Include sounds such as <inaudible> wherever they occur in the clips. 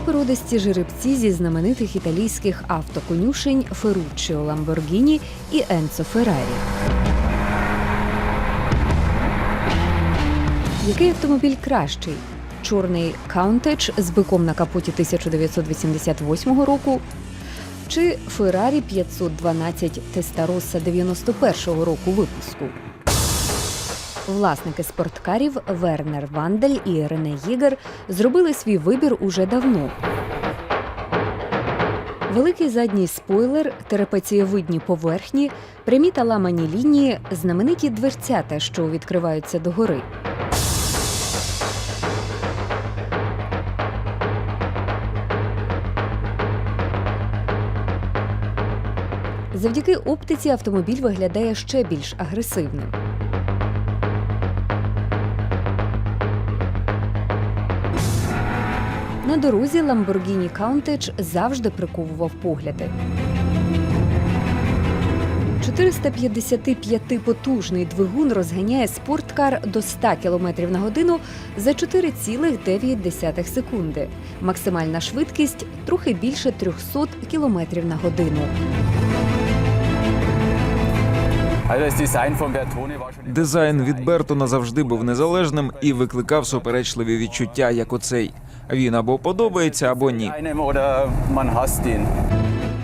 Породисті жеребці зі знаменитих італійських автоконюшень Ферруччіо Ламборгіні і Енцо Феррарі. Який автомобіль кращий? Чорний Countach з биком на капоті 1988 року чи Ferrari 512 Testarossa 91 року випуску? Власники спорткарів Вернер Вандель і Рене Їгер зробили свій вибір уже давно. Великий задній спойлер, терапецієвидні поверхні, прямі та ламані лінії, знамениті дверцята, що відкриваються догори. Завдяки оптиці автомобіль виглядає ще більш агресивним. Дорозі Lamborghini Countach завжди приковував погляди. 455-потужний двигун розганяє спорткар до 100 км на годину за 4,9 секунди. Максимальна швидкість трохи більше 300 км на годину. Дизайн від Бертона завжди був незалежним і викликав суперечливі відчуття, як оцей. Він або подобається, або ні.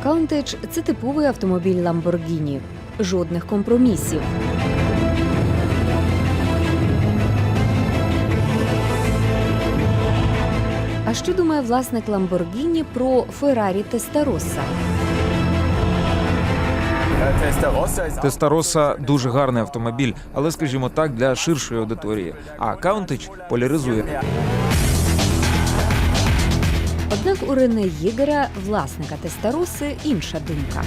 Countach – це типовий автомобіль Lamborghini. Жодних компромісів. А що думає власник Lamborghini про Ferrari Testarossa? Testarossa ist Тестароса дуже гарний автомобіль, але, скажімо так, для ширшої аудиторії. А Каунтич поляризує. Однак у Рене Єгера, власника Тестаруси, інша думка.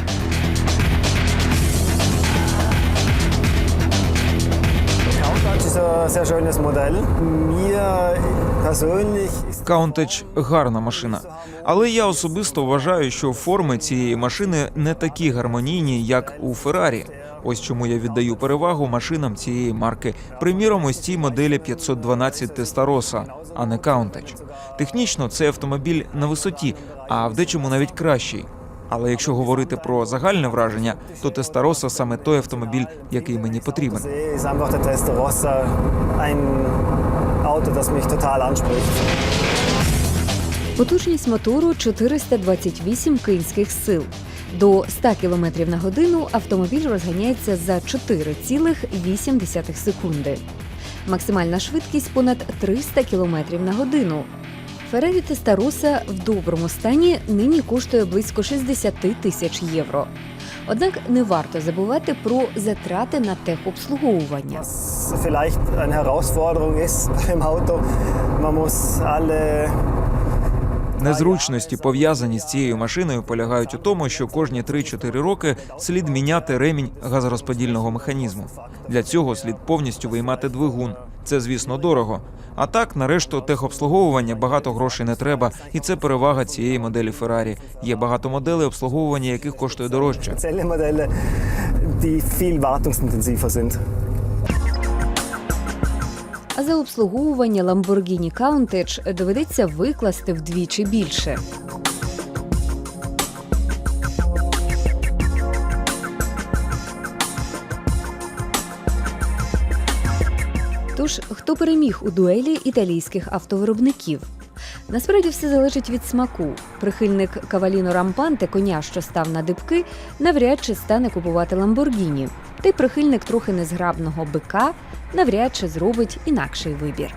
Sehr schönes Modell. Mir ist гарна машина. Але я особисто вважаю, що форми цієї машини не такі гармонійні, як у Феррарі. Ось чому я віддаю перевагу машинам цієї марки. Приміром, ось цій моделі 512 Тестароса, а не Каунтач. Технічно цей автомобіль на висоті, а в дечому навіть кращий. Але якщо говорити про загальне враження, то Тестароса саме той автомобіль, який мені потрібен. Потужність мотору 428 кінських сил. До 100 км на годину автомобіль розганяється за 4,8 секунди. Максимальна швидкість понад 300 км на годину. Феррарі Тестароса в доброму стані нині коштує близько 60 тисяч євро. Однак не варто забувати про затрати на техобслуговування. Was vielleicht eine Herausforderung ist <laughs> beim Auto, man muss alle Незручності, пов'язані з цією машиною, полягають у тому, що кожні 3-4 роки слід міняти ремінь газорозподільного механізму. Для цього слід повністю виймати двигун. Це, звісно, дорого. А так, на решту техобслуговування багато грошей не треба, і це перевага цієї моделі Феррарі. Є багато моделей, обслуговування яких коштує дорожче. sind. А за обслуговування Lamborghini Countach доведеться викласти вдвічі більше. Тож, хто переміг у дуелі італійських автовиробників? Насправді все залежить від смаку. Прихильник Каваліно Рампанте, коня, що став на дибки, навряд чи стане купувати Ламборгіні. Та й прихильник трохи незграбного бика навряд чи зробить інакший вибір.